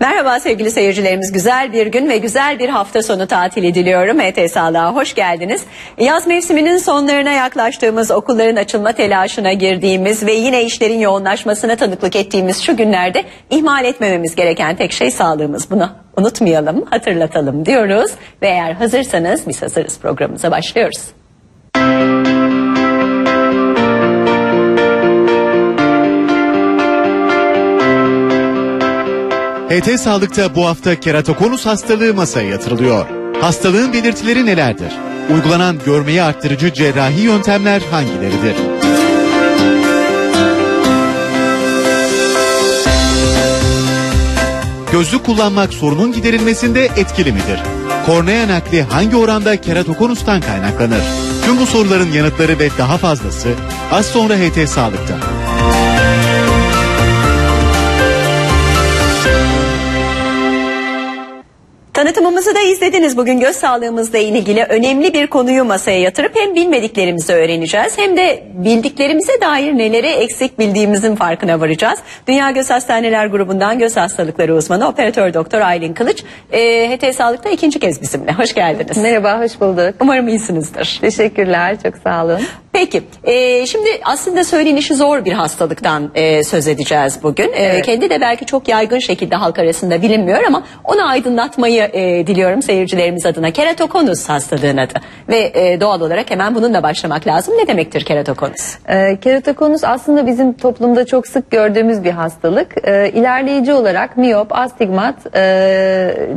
Merhaba sevgili seyircilerimiz. Güzel bir gün ve güzel bir hafta sonu tatili diliyorum. ET Sağlığa hoş geldiniz. Yaz mevsiminin sonlarına yaklaştığımız, okulların açılma telaşına girdiğimiz ve yine işlerin yoğunlaşmasına tanıklık ettiğimiz şu günlerde ihmal etmememiz gereken tek şey sağlığımız. Bunu unutmayalım, hatırlatalım diyoruz. Ve eğer hazırsanız biz hazırız programımıza başlıyoruz. HT Sağlık'ta bu hafta keratokonus hastalığı masaya yatırılıyor. Hastalığın belirtileri nelerdir? Uygulanan görmeyi arttırıcı cerrahi yöntemler hangileridir? Gözlük kullanmak sorunun giderilmesinde etkili midir? Kornea nakli hangi oranda keratokonustan kaynaklanır? Tüm bu soruların yanıtları ve daha fazlası az sonra HT Sağlık'ta. Tanıtımımızı da izlediniz. Bugün göz sağlığımızla ilgili önemli bir konuyu masaya yatırıp hem bilmediklerimizi öğreneceğiz hem de bildiklerimize dair neleri eksik bildiğimizin farkına varacağız. Dünya Göz Hastaneler Grubu'ndan göz hastalıkları uzmanı operatör doktor Aylin Kılıç e, HT Sağlık'ta ikinci kez bizimle. Hoş geldiniz. Merhaba, hoş bulduk. Umarım iyisinizdir. Teşekkürler, çok sağ olun. Peki, e, şimdi aslında söylenişi zor bir hastalıktan e, söz edeceğiz bugün. E, Evet. Kendi de belki çok yaygın şekilde halk arasında bilinmiyor ama onu aydınlatmayı e, diliyorum seyircilerimiz adına. Keratokonus hastalığın adı ve e, doğal olarak hemen bununla başlamak lazım. Ne demektir keratokonus? Ee, keratokonus aslında bizim toplumda çok sık gördüğümüz bir hastalık. Ee, ilerleyici olarak miyop, astigmat e,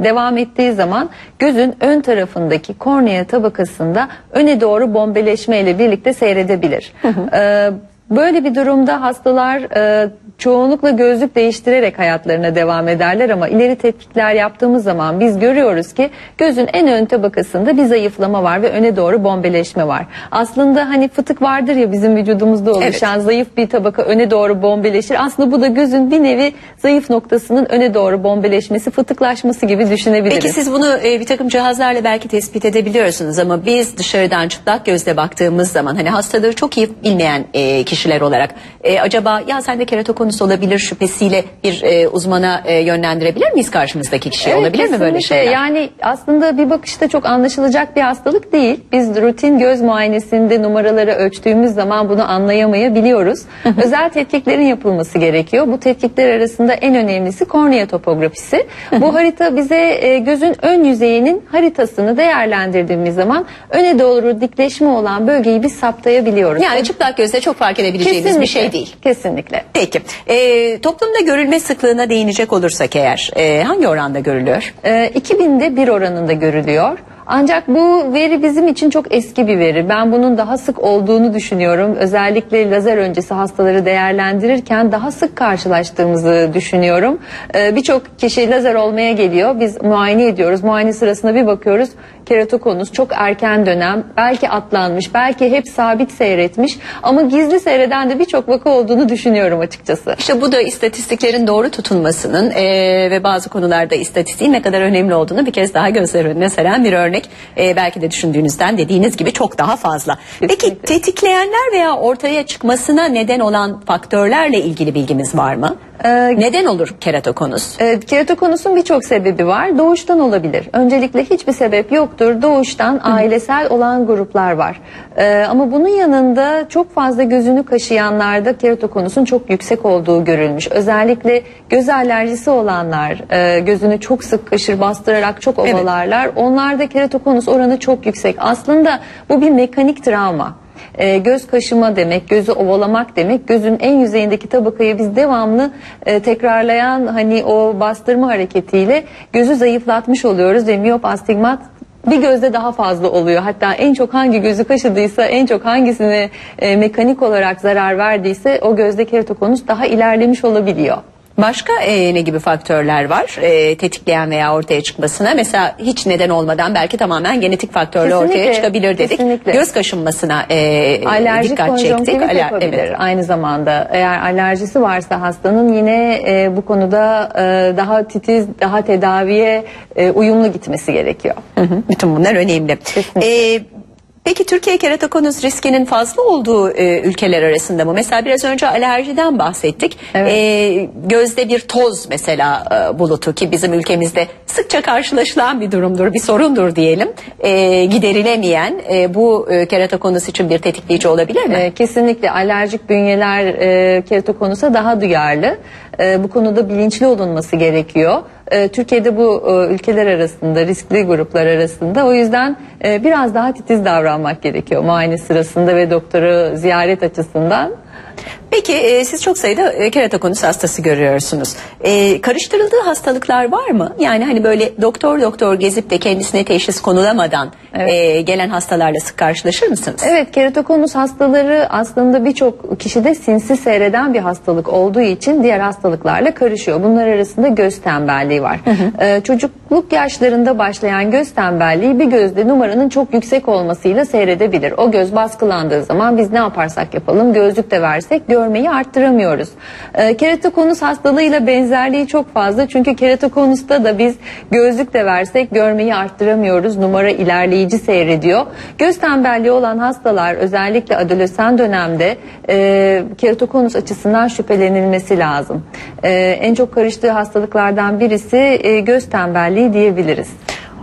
devam ettiği zaman gözün ön tarafındaki kornea tabakasında öne doğru bombeleşme ile birlikte seyredebilir. Ee, Böyle bir durumda hastalar e, çoğunlukla gözlük değiştirerek hayatlarına devam ederler ama ileri tetkikler yaptığımız zaman biz görüyoruz ki gözün en ön tabakasında bir zayıflama var ve öne doğru bombeleşme var. Aslında hani fıtık vardır ya bizim vücudumuzda oluşan zayıf bir tabaka öne doğru bombeleşir. Aslında bu da gözün bir nevi zayıf noktasının öne doğru bombeleşmesi, fıtıklaşması gibi düşünebiliriz. Peki siz bunu e, bir takım cihazlarla belki tespit edebiliyorsunuz ama biz dışarıdan çıplak gözle baktığımız zaman hani hastalığı çok iyi bilmeyen e, kişiler olarak e, acaba ya sende keratokonus olabilir şüphesiyle bir e, uzmana e, yönlendirebilir miyiz karşımızdaki kişi? Evet, olabilir mi böyle şeyler? Yani aslında bir bakışta çok anlaşılacak bir hastalık değil. Biz rutin göz muayenesinde numaraları ölçtüğümüz zaman bunu anlayamayabiliyoruz. Özel tetkiklerin yapılması gerekiyor. Bu tetkikler arasında en önemlisi kornea topografisi. Bu harita bize e, gözün ön yüzeyinin haritasını değerlendirdiğimiz zaman öne doğru dikleşme olan bölgeyi biz saptayabiliyoruz. Yani çıplak gözle çok fark edebileceğimiz bir şey değil. Kesinlikle. Peki e, toplumda görülme sıklığına değinecek olursak eğer e, hangi oranda görülüyor? Ee, 2000'de bir oranında görülüyor. Ancak bu veri bizim için çok eski bir veri. Ben bunun daha sık olduğunu düşünüyorum. Özellikle lazer öncesi hastaları değerlendirirken daha sık karşılaştığımızı düşünüyorum. Ee, Birçok kişi lazer olmaya geliyor. Biz muayene ediyoruz. Muayene sırasında bir bakıyoruz. Keratokonus çok erken dönem. Belki atlanmış, belki hep sabit seyretmiş. Ama gizli seyreden de birçok vaka olduğunu düşünüyorum açıkçası. İşte bu da istatistiklerin doğru tutulmasının e, ve bazı konularda istatistiğin ne kadar önemli olduğunu bir kez daha gözler önüne seren bir örnek. E, belki de düşündüğünüzden dediğiniz gibi çok daha fazla. Peki tetikleyenler veya ortaya çıkmasına neden olan faktörlerle ilgili bilgimiz var mı? Ee, neden olur keratokonus? Evet, keratokonusun birçok sebebi var. Doğuştan olabilir. Öncelikle hiçbir sebep yoktur. Doğuştan ailesel olan gruplar var. Ee, ama bunun yanında çok fazla gözünü kaşıyanlarda keratokonusun çok yüksek olduğu görülmüş. Özellikle göz alerjisi olanlar e, gözünü çok sık kaşır bastırarak çok ovalarlar. Onlarda keratokonus oranı çok yüksek. Aslında bu bir mekanik travma. E, göz kaşıma demek, gözü ovalamak demek. Gözün en yüzeyindeki tabakayı biz devamlı e, tekrarlayan hani o bastırma hareketiyle gözü zayıflatmış oluyoruz ve miyop astigmat bir gözde daha fazla oluyor. Hatta en çok hangi gözü kaşıdıysa, en çok hangisine e, mekanik olarak zarar verdiyse o gözde keratokonus daha ilerlemiş olabiliyor. Başka e, ne gibi faktörler var e, tetikleyen veya ortaya çıkmasına? Mesela hiç neden olmadan belki tamamen genetik faktörle ortaya Kesinlikle, çıkabilir dedik. kesinlikle. Göz kaşınmasına e, Alerjik dikkat çektik. Aler- yapabilir evet. aynı zamanda. Eğer alerjisi varsa hastanın yine e, bu konuda e, daha titiz, daha tedaviye e, uyumlu gitmesi gerekiyor. Hı hı, Bütün bunlar önemli. Kesinlikle. Ee, Peki Türkiye keratokonus riskinin fazla olduğu e, ülkeler arasında mı? Mesela biraz önce alerjiden bahsettik. Evet. E, gözde bir toz mesela e, bulutu ki bizim ülkemizde sıkça karşılaşılan bir durumdur, bir sorundur diyelim. E, giderilemeyen e, bu e, keratokonus için bir tetikleyici olabilir mi? Ee, kesinlikle alerjik bünyeler e, keratokonusa daha duyarlı. E, bu konuda bilinçli olunması gerekiyor. E, Türkiye'de bu e, ülkeler arasında riskli gruplar arasında o yüzden e, biraz daha titiz davranmak gerekiyor muayene sırasında ve doktoru ziyaret açısından. Peki e, siz çok sayıda e, keratokonus hastası görüyorsunuz. E, karıştırıldığı hastalıklar var mı? Yani hani böyle doktor doktor gezip de kendisine teşhis konulamadan Evet. e, gelen hastalarla sık karşılaşır mısınız? Evet keratokonus hastaları aslında birçok kişide sinsi seyreden bir hastalık olduğu için diğer hastalıklarla karışıyor. Bunlar arasında göz tembelliği var. Ee, çocukluk yaşlarında başlayan göz tembelliği bir gözde numaranın çok yüksek olmasıyla seyredebilir. O göz baskılandığı zaman biz ne yaparsak yapalım gözlük de versek görmeyi arttıramıyoruz. Ee, keratokonus hastalığıyla benzerliği çok fazla çünkü keratokonusta da biz gözlük de versek görmeyi arttıramıyoruz. Numara ilerleyici seyrediyor. Göz tembelliği olan hastalar özellikle adolesan dönemde e, keratokonus açısından şüphelenilmesi lazım. E, en çok karıştığı hastalıklardan birisi e, göz tembelliği diyebiliriz.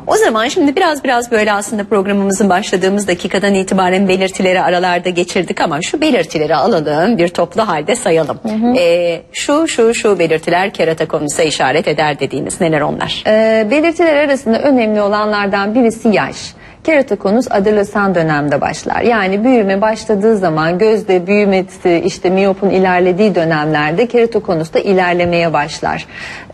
O zaman şimdi biraz biraz böyle aslında programımızın başladığımız dakikadan itibaren belirtileri aralarda geçirdik ama şu belirtileri alalım bir toplu halde sayalım. E, şu şu şu belirtiler keratokonusa işaret eder dediğiniz neler onlar? E, belirtiler arasında önemli olanlardan birisi yaş. Keratokonus adolesan dönemde başlar. Yani büyüme başladığı zaman gözde büyümesi işte miyopun ilerlediği dönemlerde keratokonus da ilerlemeye başlar.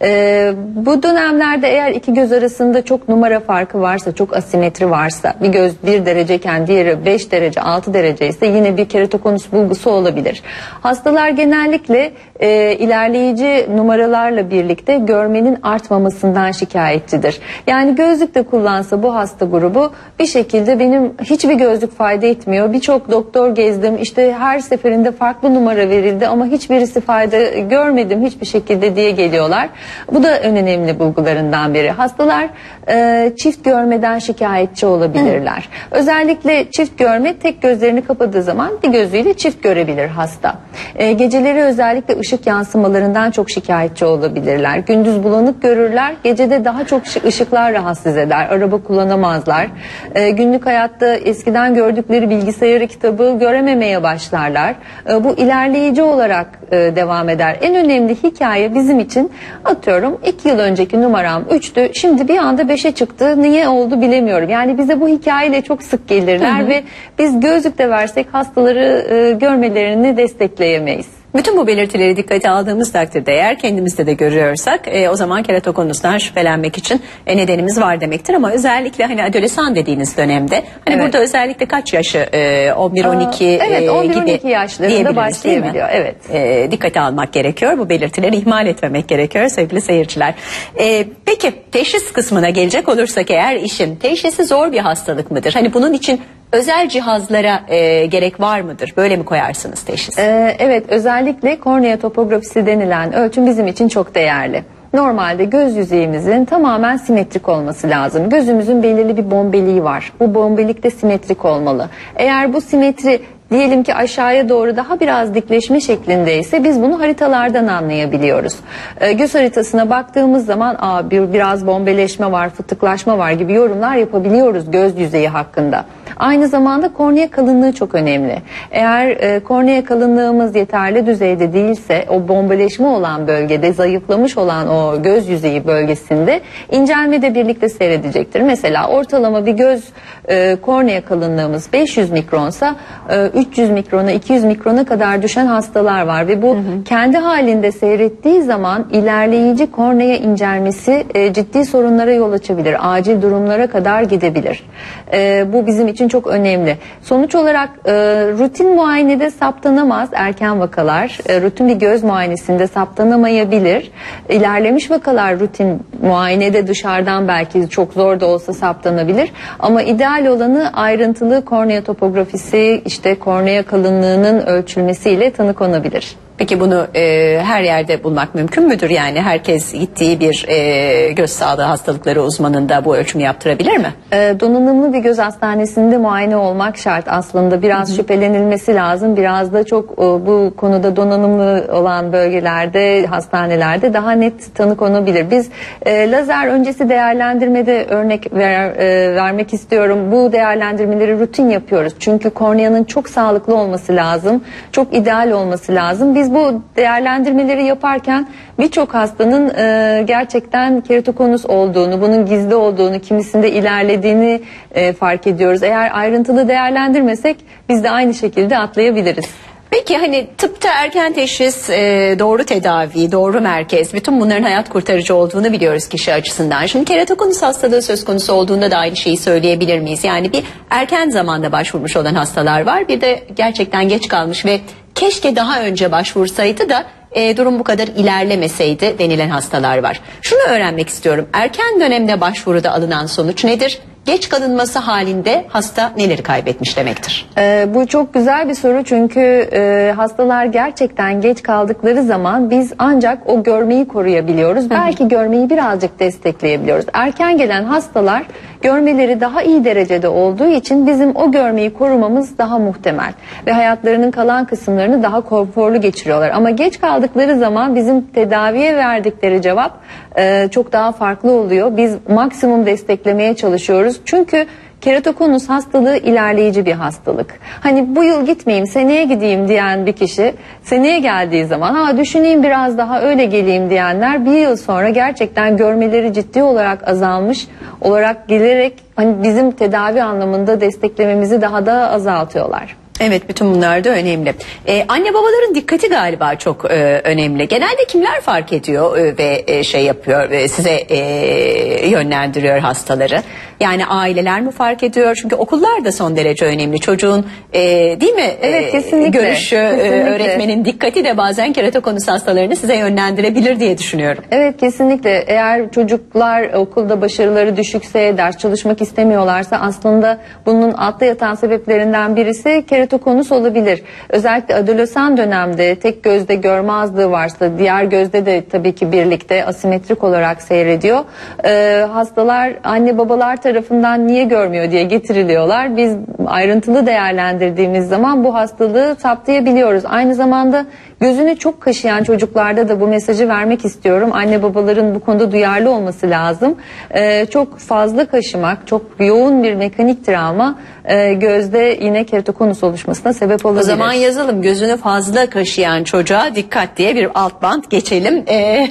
Ee, bu dönemlerde eğer iki göz arasında çok numara farkı varsa, çok asimetri varsa, bir göz 1 dereceyken diğeri 5 derece, 6 derece ise yine bir keratokonus bulgusu olabilir. Hastalar genellikle e, ilerleyici numaralarla birlikte görmenin artmamasından şikayetçidir. Yani gözlük de kullansa bu hasta grubu bir şekilde benim hiçbir gözlük fayda etmiyor. Birçok doktor gezdim işte her seferinde farklı numara verildi ama hiçbirisi fayda görmedim hiçbir şekilde diye geliyorlar. Bu da en önemli bulgularından biri. Hastalar e, çift görmeden şikayetçi olabilirler. Özellikle çift görme tek gözlerini kapadığı zaman bir gözüyle çift görebilir hasta. E, geceleri özellikle ışık yansımalarından çok şikayetçi olabilirler. Gündüz bulanık görürler, gecede daha çok şı- ışıklar rahatsız eder. Araba kullanamazlar. E, günlük hayatta eskiden gördükleri bilgisayarı kitabı görememeye başlarlar. E, bu ilerleyici olarak e, devam eder. En önemli hikaye bizim için atıyorum 2 yıl önceki numaram 3'tü. Şimdi bir anda 5'e çıktı. Niye oldu bilemiyorum. Yani bize bu hikayeyle çok sık gelirler ve biz gözlük de versek hastaları e, görmelerini destekleyemeyiz. Bütün bu belirtileri dikkate aldığımız takdirde eğer kendimizde de görüyorsak e, o zaman keratokonustan şüphelenmek için e, nedenimiz var demektir ama özellikle hani adolesan dediğiniz dönemde hani Evet. burada özellikle kaç yaşı e, 11-12 Aa, evet, e, 11-12 gibi yaşlarında diyebiliriz, değil mi? evet. E, dikkate almak gerekiyor bu belirtileri ihmal etmemek gerekiyor sevgili seyirciler. E, peki teşhis kısmına gelecek olursak eğer işin teşhisi zor bir hastalık mıdır? Hani bunun için özel cihazlara e, gerek var mıdır? Böyle mi koyarsınız teşhis? Ee, evet özellikle kornea topografisi denilen ölçüm bizim için çok değerli. Normalde göz yüzeyimizin tamamen simetrik olması lazım. Gözümüzün belirli bir bombeliği var. Bu bombelik de simetrik olmalı. Eğer bu simetri diyelim ki aşağıya doğru daha biraz dikleşme şeklindeyse biz bunu haritalardan anlayabiliyoruz. Ee, göz haritasına baktığımız zaman Aa, bir, biraz bombeleşme var, fıtıklaşma var gibi yorumlar yapabiliyoruz göz yüzeyi hakkında. Aynı zamanda kornea kalınlığı çok önemli. Eğer e, kornea kalınlığımız yeterli düzeyde değilse o bombeleşme olan bölgede zayıflamış olan o göz yüzeyi bölgesinde incelme de birlikte seyredecektir. Mesela ortalama bir göz e, kornea kalınlığımız 500 mikronsa e, 300 mikrona 200 mikrona kadar düşen hastalar var ve bu kendi halinde seyrettiği zaman ilerleyici kornea incelmesi e, ciddi sorunlara yol açabilir. Acil durumlara kadar gidebilir. E, bu bizim için çok önemli. Sonuç olarak e, rutin muayenede saptanamaz erken vakalar. E, rutin bir göz muayenesinde saptanamayabilir. İlerlemiş vakalar rutin muayenede dışarıdan belki çok zor da olsa saptanabilir. Ama ideal olanı ayrıntılı kornea topografisi işte kornea kalınlığının ölçülmesiyle tanı konabilir. Peki bunu e, her yerde bulmak mümkün müdür? Yani herkes gittiği bir e, göz sağlığı hastalıkları uzmanında bu ölçümü yaptırabilir mi? Ee, donanımlı bir göz hastanesinde muayene olmak şart aslında. Biraz şüphelenilmesi lazım. Biraz da çok e, bu konuda donanımlı olan bölgelerde, hastanelerde daha net tanı konabilir. Biz e, lazer öncesi değerlendirmede örnek ver- e, vermek istiyorum. Bu değerlendirmeleri rutin yapıyoruz. Çünkü korneanın çok sağlıklı olması lazım. Çok ideal olması lazım. Biz bu değerlendirmeleri yaparken birçok hastanın e, gerçekten keratokonus olduğunu, bunun gizli olduğunu, kimisinde ilerlediğini e, fark ediyoruz. Eğer ayrıntılı değerlendirmesek biz de aynı şekilde atlayabiliriz. Peki hani tıpta erken teşhis, e, doğru tedavi, doğru merkez bütün bunların hayat kurtarıcı olduğunu biliyoruz kişi açısından. Şimdi keratokonus hastalığı söz konusu olduğunda da aynı şeyi söyleyebilir miyiz? Yani bir erken zamanda başvurmuş olan hastalar var bir de gerçekten geç kalmış ve keşke daha önce başvursaydı da e, durum bu kadar ilerlemeseydi denilen hastalar var. Şunu öğrenmek istiyorum erken dönemde başvuruda alınan sonuç nedir? Geç kalınması halinde hasta neleri kaybetmiş demektir? Ee, bu çok güzel bir soru çünkü e, hastalar gerçekten geç kaldıkları zaman biz ancak o görmeyi koruyabiliyoruz. Belki görmeyi birazcık destekleyebiliyoruz. Erken gelen hastalar görmeleri daha iyi derecede olduğu için bizim o görmeyi korumamız daha muhtemel ve hayatlarının kalan kısımlarını daha konforlu geçiriyorlar. Ama geç kaldıkları zaman bizim tedaviye verdikleri cevap e, çok daha farklı oluyor. Biz maksimum desteklemeye çalışıyoruz. Çünkü Keratokonus hastalığı ilerleyici bir hastalık. Hani bu yıl gitmeyeyim, seneye gideyim diyen bir kişi seneye geldiği zaman ha düşüneyim biraz daha öyle geleyim diyenler bir yıl sonra gerçekten görmeleri ciddi olarak azalmış olarak gelerek hani bizim tedavi anlamında desteklememizi daha da azaltıyorlar. Evet bütün bunlar da önemli. Ee, anne babaların dikkati galiba çok e, önemli. Genelde kimler fark ediyor e, ve e, şey yapıyor e, size e, yönlendiriyor hastaları? Yani aileler mi fark ediyor? Çünkü okullar da son derece önemli. Çocuğun e, değil mi? Evet, E, kesinlikle. Görüşü, e, Kesinlikle. öğretmenin dikkati de bazen keratokonus hastalarını size yönlendirebilir diye düşünüyorum. Evet kesinlikle eğer çocuklar okulda başarıları düşükse ders çalışmak istemiyorlarsa aslında bunun altta yatan sebeplerinden birisi keratokonus olabilir. Özellikle adolesan dönemde tek gözde görme azlığı varsa diğer gözde de tabii ki birlikte asimetrik olarak seyrediyor. Ee, hastalar anne babalar tarafından niye görmüyor diye getiriliyorlar. Biz ayrıntılı değerlendirdiğimiz zaman bu hastalığı saptayabiliyoruz. Aynı zamanda gözünü çok kaşıyan çocuklarda da bu mesajı vermek istiyorum. Anne babaların bu konuda duyarlı olması lazım. Ee, çok fazla kaşımak, çok yoğun bir mekanik travma e, gözde yine keratokonus oluşmasına sebep olabilir. O zaman yazalım gözünü fazla kaşıyan çocuğa dikkat diye bir alt bant geçelim. Ee,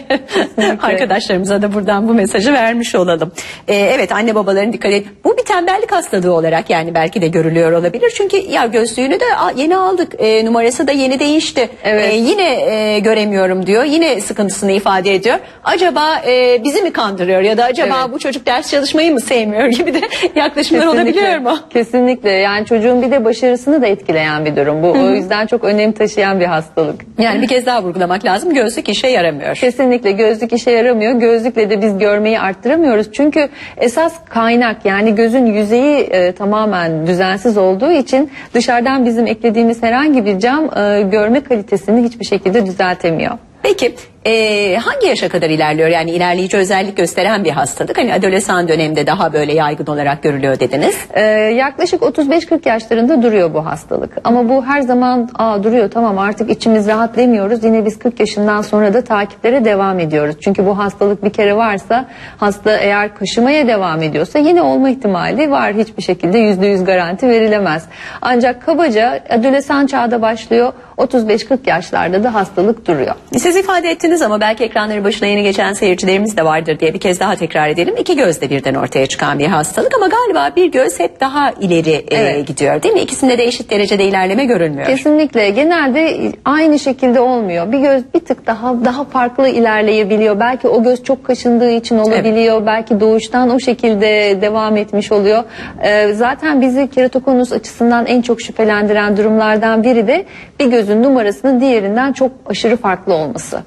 arkadaşlarımıza da buradan bu mesajı vermiş olalım. Ee, evet anne babaların dikkat edin. Bu bir tembellik hastalığı olarak yani belki de görülüyor olabilir. Çünkü ya gözlüğünü de yeni aldık. Ee, numarası da yeni değişti. Evet. Ee, yine e, göremiyorum diyor. Yine sıkıntısını ifade ediyor. Acaba e, bizi mi kandırıyor ya da acaba Evet. bu çocuk ders çalışmayı mı sevmiyor gibi de yaklaşımlar olabiliyor mu? Kesinlikle. Yani çocuğun bir de başarısını da etkileyen bir durum bu. O yüzden çok önem taşıyan bir hastalık. Yani bir kez daha vurgulamak lazım. Gözlük işe yaramıyor. Kesinlikle gözlük işe yaramıyor. Gözlükle de biz görmeyi arttıramıyoruz. Çünkü esas kaynak yani gözün yüzeyi e, tamamen düzensiz olduğu için dışarıdan bizim eklediğimiz herhangi bir cam e, görme kalitesini hiçbir şekilde düzeltemiyor. Peki e, hangi yaşa kadar ilerliyor? Yani ilerleyici özellik gösteren bir hastalık. Hani adolesan dönemde daha böyle yaygın olarak görülüyor dediniz. Ee, yaklaşık 35-40 yaşlarında duruyor bu hastalık. Ama bu her zaman Aa, duruyor tamam artık içimiz rahat demiyoruz. Yine biz 40 yaşından sonra da takiplere devam ediyoruz. Çünkü bu hastalık bir kere varsa hasta eğer kaşımaya devam ediyorsa yine olma ihtimali var. Hiçbir şekilde %100 garanti verilemez. Ancak kabaca adolesan çağda başlıyor. 35-40 yaşlarda da hastalık duruyor. Siz ifade ettiniz ama belki ekranları başına yeni geçen seyircilerimiz de vardır diye bir kez daha tekrar edelim. İki gözde birden ortaya çıkan bir hastalık ama galiba bir göz hep daha ileri e, Evet. gidiyor değil mi? İkisinde de eşit derecede ilerleme görülmüyor. Kesinlikle genelde aynı şekilde olmuyor. Bir göz bir tık daha daha farklı ilerleyebiliyor. Belki o göz çok kaşındığı için olabiliyor. Belki doğuştan o şekilde devam etmiş oluyor. Ee, zaten bizi keratokonus açısından en çok şüphelendiren durumlardan biri de bir gözün numarasının diğerinden çok aşırı farklı olması.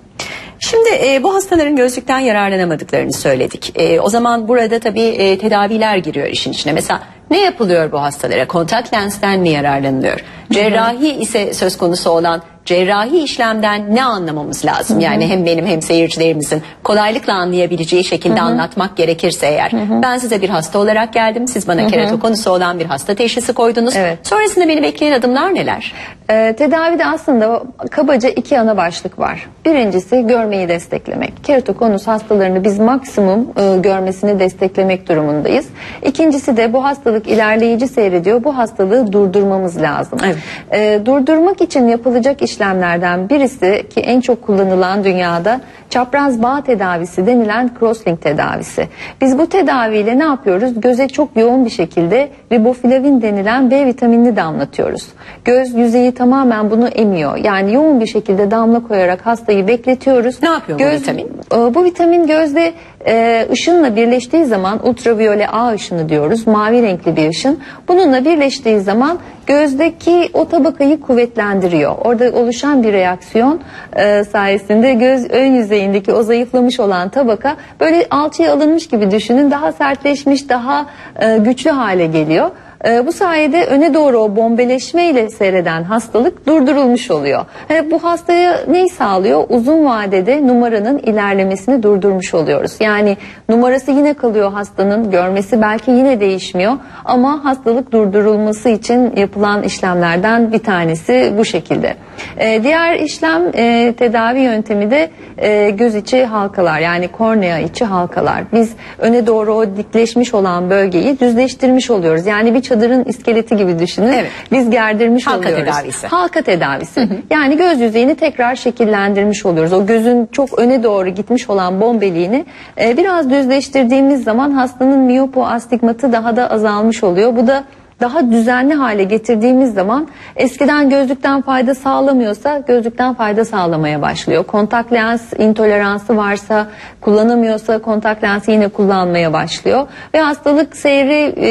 Şimdi e, bu hastaların gözlükten yararlanamadıklarını söyledik. E, o zaman burada tabii e, tedaviler giriyor işin içine. Mesela ne yapılıyor bu hastalara? Kontak lensten mi yararlanılıyor? Cerrahi ise söz konusu olan cerrahi işlemden ne anlamamız lazım? Yani hem benim hem seyircilerimizin kolaylıkla anlayabileceği şekilde anlatmak gerekirse eğer. Ben size bir hasta olarak geldim. Siz bana keratokonusu olan bir hasta teşhisi koydunuz. Evet. Sonrasında beni bekleyen adımlar neler? Ee, tedavide aslında kabaca iki ana başlık var. Birincisi görmeyi desteklemek. Keratokonus hastalarını biz maksimum e, görmesini desteklemek durumundayız. İkincisi de bu hastalık ilerleyici seyrediyor. Bu hastalığı durdurmamız lazım. Evet. Ee, durdurmak için yapılacak işlemlerden birisi ki en çok kullanılan dünyada çapraz bağ tedavisi denilen crosslink tedavisi. Biz bu tedaviyle ne yapıyoruz? Göze çok yoğun bir şekilde riboflavin denilen B vitaminini damlatıyoruz. Göz yüzeyi tamamen bunu emiyor. Yani yoğun bir şekilde damla koyarak hastayı bekletiyoruz. Ne yapıyor bu vitamin? e, Bu vitamin gözde e, ışınla birleştiği zaman ultraviyole A ışını diyoruz. Mavi renkli bir ışın. Bununla birleştiği zaman gözdeki o tabakayı kuvvetlendiriyor. Orada oluşan bir reaksiyon e, sayesinde göz ön yüzeyindeki o zayıflamış olan tabaka böyle alçıya alınmış gibi düşünün. Daha sertleşmiş, daha e, güçlü hale geliyor. E, bu sayede öne doğru o bombeleşmeyle seyreden hastalık durdurulmuş oluyor. Hani bu hastaya neyi sağlıyor? Uzun vadede numaranın ilerlemesini durdurmuş oluyoruz. Yani numarası yine kalıyor hastanın, görmesi belki yine değişmiyor ama hastalık durdurulması için yapılan işlemlerden bir tanesi bu şekilde. E, diğer işlem e, tedavi yöntemi de e, göz içi halkalar yani kornea içi halkalar. Biz öne doğru o dikleşmiş olan bölgeyi düzleştirmiş oluyoruz. Yani bir çadırın iskeleti gibi düşünün. Evet. Biz gerdirmiş Halka oluyoruz. tedavisi. Halka tedavisi. Yani göz yüzeyini tekrar şekillendirmiş oluyoruz. O gözün çok öne doğru gitmiş olan bombeliğini e, biraz düzleştirdiğimiz zaman hastanın miyopu astigmatı daha da azalmış oluyor. Bu da daha düzenli hale getirdiğimiz zaman eskiden gözlükten fayda sağlamıyorsa gözlükten fayda sağlamaya başlıyor. Kontak lens intoleransı varsa kullanamıyorsa kontak lensi yine kullanmaya başlıyor. Ve hastalık seyri e,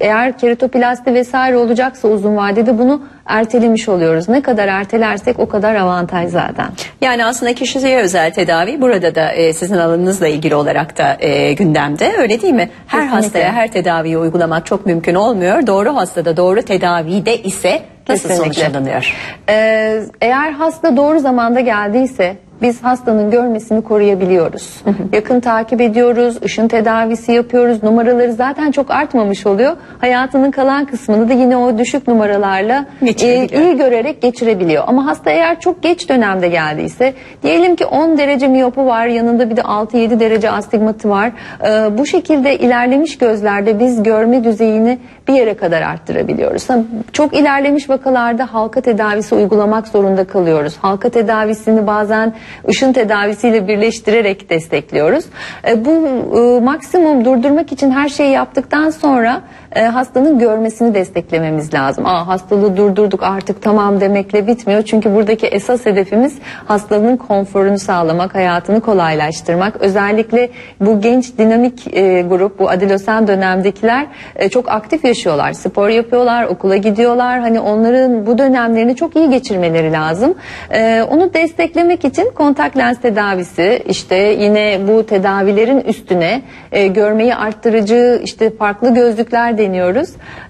eğer keratoplasti vesaire olacaksa uzun vadede bunu ertelemiş oluyoruz. Ne kadar ertelersek o kadar avantaj zaten. Yani aslında kişiye özel tedavi burada da e, sizin alanınızla ilgili olarak da e, gündemde öyle değil mi? Her Kesinlikle. hastaya her tedaviyi uygulamak çok mümkün olmuyor. Doğru hastada doğru tedavide ise nasıl Kesinlikle. sonuçlanıyor? Ee, eğer hasta doğru zamanda geldiyse biz hastanın görmesini koruyabiliyoruz. Yakın takip ediyoruz, ışın tedavisi yapıyoruz. Numaraları zaten çok artmamış oluyor. Hayatının kalan kısmını da yine o düşük numaralarla e, iyi görerek geçirebiliyor. Ama hasta eğer çok geç dönemde geldiyse diyelim ki 10 derece miyopu var yanında bir de 6-7 derece astigmatı var. Ee, bu şekilde ilerlemiş gözlerde biz görme düzeyini bir yere kadar arttırabiliyoruz. Çok ilerlemiş vakalarda halka tedavisi uygulamak zorunda kalıyoruz. Halka tedavisini bazen ışın tedavisiyle birleştirerek destekliyoruz. E, bu e, maksimum durdurmak için her şeyi yaptıktan sonra e, hastanın görmesini desteklememiz lazım. Aa, hastalığı durdurduk artık tamam demekle bitmiyor. Çünkü buradaki esas hedefimiz hastanın konforunu sağlamak, hayatını kolaylaştırmak. Özellikle bu genç dinamik e, grup, bu adilosen dönemdekiler e, çok aktif yaşıyorlar. Spor yapıyorlar, okula gidiyorlar. Hani onların bu dönemlerini çok iyi geçirmeleri lazım. E, onu desteklemek için kontak lens tedavisi, işte yine bu tedavilerin üstüne e, görmeyi arttırıcı işte farklı gözlükler deniyoruz.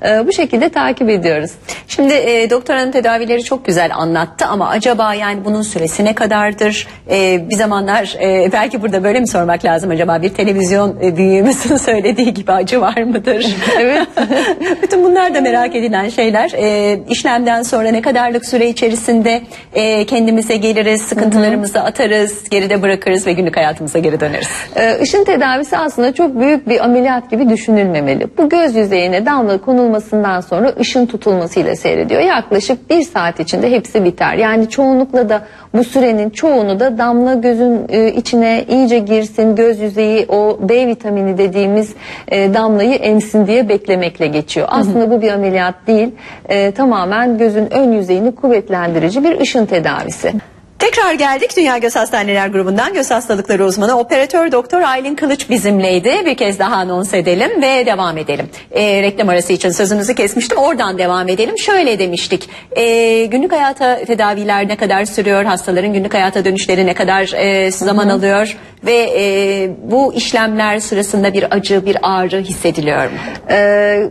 E, bu şekilde takip ediyoruz. Şimdi e, doktor hanım tedavileri çok güzel anlattı ama acaba yani bunun süresi ne kadardır? E, bir zamanlar e, belki burada böyle mi sormak lazım acaba bir televizyon e, büyüğümüzün söylediği gibi acı var mıdır? Evet. Bütün bunlar da merak edilen şeyler. E, işlemden sonra ne kadarlık süre içerisinde e, kendimize geliriz, sıkıntılarımızı atarız, geride bırakırız ve günlük hayatımıza geri döneriz. Ee, Işın tedavisi aslında çok büyük bir ameliyat gibi düşünülmemeli. Bu göz yüzeyine damla konulmasından sonra ışın tutulmasıyla seyrediyor. Yaklaşık bir saat içinde hepsi biter. Yani çoğunlukla da bu sürenin çoğunu da damla gözün e, içine iyice girsin, göz yüzeyi o B vitamini dediğimiz e, damlayı emsin diye beklemekle geçiyor. Aslında bu bir ameliyat değil. E, tamamen gözün ön yüzeyini kuvvetlendirici bir ışın tedavisi. Tekrar geldik Dünya Göz Hastaneler grubundan göz hastalıkları uzmanı operatör doktor Aylin Kılıç bizimleydi. Bir kez daha anons edelim ve devam edelim. Ee, reklam arası için sözünüzü kesmiştim oradan devam edelim. Şöyle demiştik ee, günlük hayata tedaviler ne kadar sürüyor hastaların günlük hayata dönüşleri ne kadar e, zaman alıyor ve e, bu işlemler sırasında bir acı bir ağrı hissediliyor mu? Ee,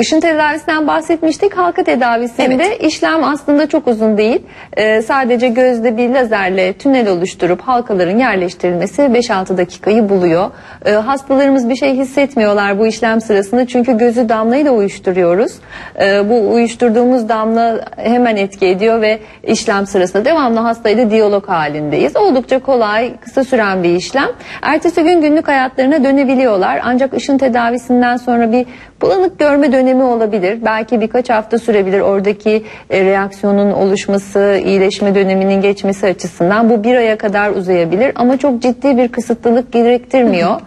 Işın tedavisinden bahsetmiştik. Halka tedavisinde Evet. işlem aslında çok uzun değil. Ee, sadece gözde bir lazerle tünel oluşturup halkaların yerleştirilmesi 5-6 dakikayı buluyor. Ee, hastalarımız bir şey hissetmiyorlar bu işlem sırasında çünkü gözü damlayla uyuşturuyoruz. Ee, bu uyuşturduğumuz damla hemen etki ediyor ve işlem sırasında devamlı hastayla diyalog halindeyiz. Oldukça kolay, kısa süren bir işlem. Ertesi gün günlük hayatlarına dönebiliyorlar. Ancak ışın tedavisinden sonra bir bulanık görme dönemi olabilir. Belki birkaç hafta sürebilir oradaki e, reaksiyonun oluşması, iyileşme döneminin geçmesi açısından. Bu bir aya kadar uzayabilir ama çok ciddi bir kısıtlılık gerektirmiyor.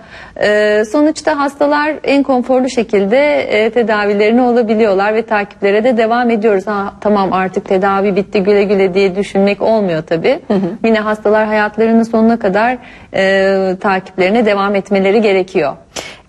E, sonuçta hastalar en konforlu şekilde e, tedavilerini olabiliyorlar ve takiplere de devam ediyoruz. Ha, tamam artık tedavi bitti güle güle diye düşünmek olmuyor tabii. Yine hastalar hayatlarının sonuna kadar e, takiplerine devam etmeleri gerekiyor.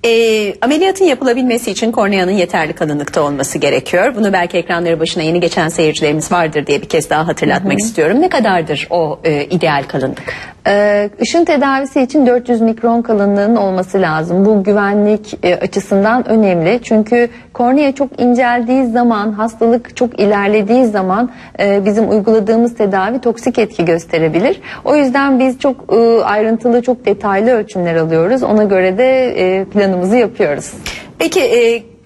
E, ameliyatın yapılabilmesi için korneanın yeterli kalınlıkta olması gerekiyor. Bunu belki ekranları başına yeni geçen seyircilerimiz vardır diye bir kez daha hatırlatmak istiyorum. Ne kadardır o e, ideal kalınlık? Ee, ışın tedavisi için 400 mikron kalınlığının olması lazım. Bu güvenlik e, açısından önemli. Çünkü kornea çok inceldiği zaman, hastalık çok ilerlediği zaman e, bizim uyguladığımız tedavi toksik etki gösterebilir. O yüzden biz çok e, ayrıntılı, çok detaylı ölçümler alıyoruz. Ona göre de planımızı yapıyoruz. Peki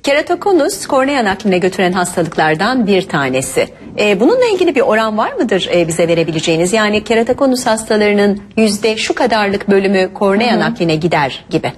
keratokonus kornea nakline götüren hastalıklardan bir tanesi. E, bununla ilgili bir oran var mıdır e, bize verebileceğiniz? Yani keratokonus hastalarının yüzde şu kadarlık bölümü kornea nakline gider gibi.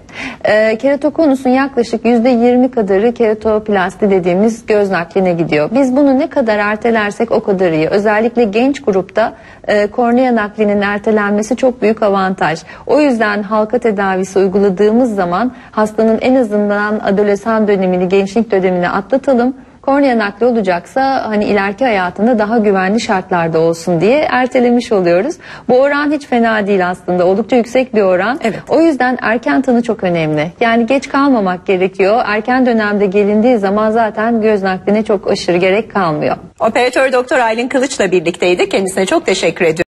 E, keratokonusun yaklaşık %20 kadarı keratoplasti dediğimiz göz nakline gidiyor. Biz bunu ne kadar ertelersek o kadar iyi. Özellikle genç grupta e, kornea naklinin ertelenmesi çok büyük avantaj. O yüzden halka tedavisi uyguladığımız zaman hastanın en azından adolesan dönemini, gençlik dönemini atlatalım. Kornea nakli olacaksa hani ileriki hayatında daha güvenli şartlarda olsun diye ertelemiş oluyoruz. Bu oran hiç fena değil aslında. Oldukça yüksek bir oran. Evet. O yüzden erken tanı çok önemli. Yani geç kalmamak gerekiyor. Erken dönemde gelindiği zaman zaten göz nakline çok aşırı gerek kalmıyor. Operatör Doktor Aylin Kılıç'la birlikteydi. Kendisine çok teşekkür ediyorum.